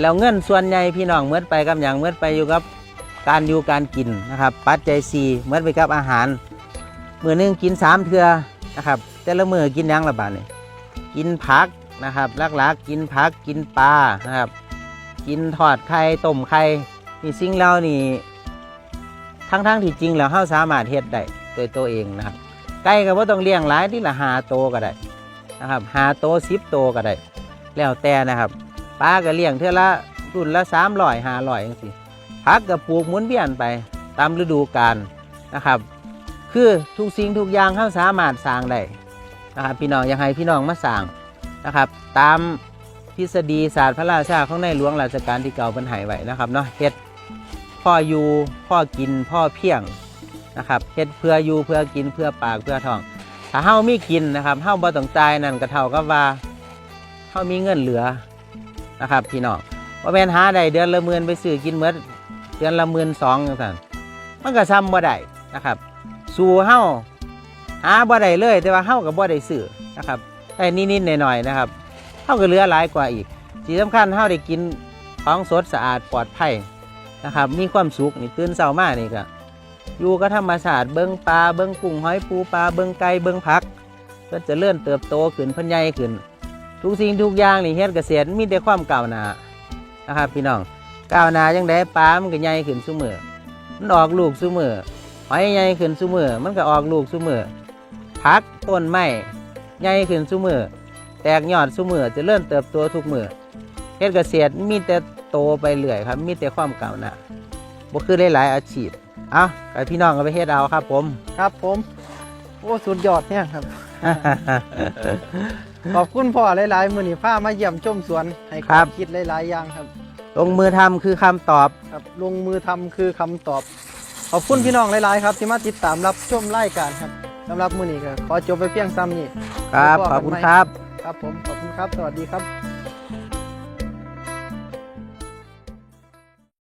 แล้วเงินส่วนใหญ่พี่น้องเมื่อไปกับอย่างเมื่อไปอยู่กับการอยู่การกินนะครับ ปัจจัยสี่เมื่อไปกับอาหารมือหนึงกินสามเทือนะครับ แต่ละมือกินยังละบาทนี่กินผักนะครับหลักๆกินผักกินปลานะครับ กินทอดไข่ต้มไข่นี่สิ่งเหล่านี้ทั้งๆที่จริงแล้วเฮาสามารถเฮ็ดได้โดยตัวเองนะครับไก่ก็บ่ต้องเลี้ยงหลายที่ละหาโตวก็ได้นะครับหาโตสิบโตวก็ได้ แล้วแต่นะครับ ปลาก็เลี้ยงเท่าละรุ่นละสามร้อยห้าร้อยจังสิผักก็ปลูกหมุนเวียนไปตามฤดูกาลนะครับ คือทุกสิ่งทุกอย่างเขาสามารถสร้างได้นะครับพี่น้องอยากให้พี่น้องมาสร้างนะครับ ตามทฤษฎีศาสตร์พระราชาของในหลวงรัชกาลที่เก่าบรรหายไว้นะครับเนาะเฮ็ดพ่ออยู่พ่อกินพ่อเพียงนะครับเฮ็ดเพื่ออยู่เพื่อกินเพื่อปากเพื่อท้อง ถ้าเฮามีกินนะครับเฮาบ่ต้องจ่ายนั่นก็เท่ากับว่าเฮามีเงินเหลือ นะครับ พี่น้องบ่าแม่นหาได้เดือนละหมื่นไปซื้อกินเมื่อเดือนละหมื่นสองจังซั่นมันก็ซ้ำบ่ได้นะครับ สู่เฮาหาบ่ได้เลย แต่ว่าเฮาก็บ่ได้ซื้อนะครับได้นิดๆหน่อยๆนะครับเฮาก็เหลือหลายกว่าอีกที่สำคัญเฮาได้กินของสดสะอาดปลอดภัยนะครับ มีความสุขนี่ตื่นเช้ามานี่ก็อยู่กับธรรมชาติเบิ้งปลาเบิ้งกุ้งหอยปูปลาเบิ้งไก่เบิ้งผักเพื่อจะเลื่อนเติบโตขึ้นพันใหญ่ขึ้น ทุกสิ่งทุกอย่างนี่เฮ็ดเกษตรมีแต่ความก้าวหน้านะครับ พี่น้องก้าวหน้าจังไดปลามันก็ใหญ่ขึ้นซุมือมันออกลูกซุมือหอยใหญ่ขึ้นซุมือมันก็ออกลูกซุมือผักต้นไม้ใหญ่ขึ้นซุมือแตกยอดซุมือจะเลื่อนเติบโตทุกมือเฮ็ดเกษตรมีแต่โตไปเรื่อยครับ มีแต่ความก้าวหน้าบ่คือหลายๆอาชีพเอาไปพี่น้องก็ไปเฮ็ดเอาครับ ผม ครับผม โอ้สุดยอดเนี่ยครับ ขอบคุณพ่อหลายๆ มือนี่พามาเยี่ยมชมสวน ให้ครับ คิดหลายๆอย่างครับ ลงมือทำคือคำตอบ ครับลงมือทำคือคำตอบ ขอบคุณพี่น้องหลายๆ ครับ ที่มาติดตามรับชมรายการครับสำหรับมือนี้ก็ขอจบไปเพียงซ้ำนี้ครับแล้วก็ขอบคุณกันใหม่ครับ ครับผมขอบคุณครับ สวัสดีครับ